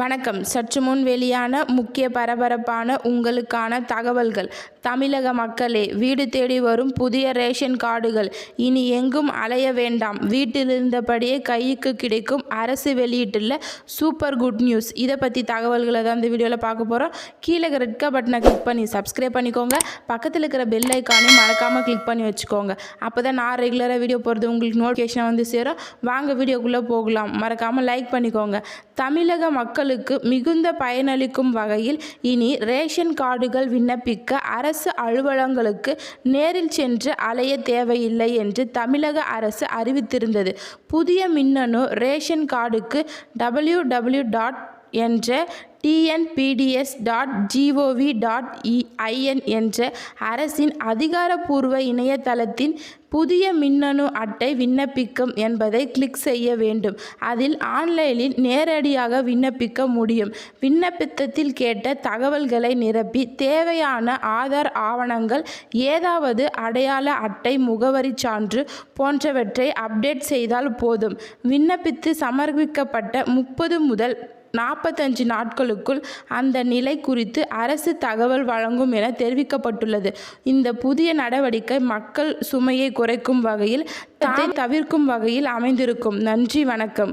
வணக்கம். சற்று முன் வெளியான முக்கிய பரபரப்பான உங்களுக்கான தகவல்கள். தமிழக மக்களே வீடு தேடி வரும் புதிய ரேஷன் கார்டுகள் இனி எங்கும் அலைய வேண்டாம். வீட்டில் இருந்தபடியே கைக்கு கிடைக்கும் அரசு வெளியிட்டுள்ள சூப்பர் குட் நியூஸ். இதை பற்றி தகவல்களை தான் இந்த வீடியோவில் பார்க்க போகிறோம் கீழே ரெட் கலர் பட்டனை கிளிக் பண்ணி சப்ஸ்கிரைப் பண்ணிக்கோங்க. பக்கத்தில் இருக்கிற பெல் ஐக்கானையும் மறக்காமல் கிளிக் பண்ணி வச்சுக்கோங்க. அப்போ தான் நான் ரெகுலராக வீடியோ போகிறது உங்களுக்கு நோட்டிஃபிகேஷனாக வந்து சேரும். வாங்க வீடியோக்குள்ளே போகலாம். மறக்காமல் லைக் பண்ணிக்கோங்க. தமிழக மக்கள் மக்களுக்கு மிகுந்த பயனளிக்கும் வகையில் இனி ரேஷன் கார்டுகள் விண்ணப்பிக்க அரசு அலுவலகங்களுக்கு நேரில் சென்று அலைய தேவையில்லை என்று தமிழக அரசு அறிவித்திருந்தது. புதிய மின்னணு ரேஷன் கார்டுக்கு டபிள்யூ டபிள்யூ டாட் என்ற TNPDS dot GOV dot IN என்ற அரசின் அதிகாரப்பூர்வ இணையதளத்தின் புதிய மின்னணு அட்டை விண்ணப்பிக்கும் என்பதை கிளிக் செய்ய வேண்டும். அதில் ஆன்லைனில் நேரடியாக விண்ணப்பிக்க முடியும். விண்ணப்பத்தில் கேட்ட தகவல்களை நிரப்பி தேவையான ஆதார் ஆவணங்கள் ஏதாவது அடையாள அட்டை முகவரி சான்று போன்றவற்றை அப்டேட் செய்தால் போதும். விண்ணப்பித்து சமர்ப்பிக்கப்பட்ட முப்பது முதல் நாற்பத்தஞ்சு நாட்களுக்குள் அந்த நிலை குறித்து அரசு தகவல் வழங்கும் என தெரிவிக்கப்பட்டுள்ளது. இந்த புதிய நடவடிக்கை மக்கள் சுமையை குறைக்கும் வகையில் தவிர்க்கும் வகையில் அமைந்திருக்கும். நன்றி வணக்கம்.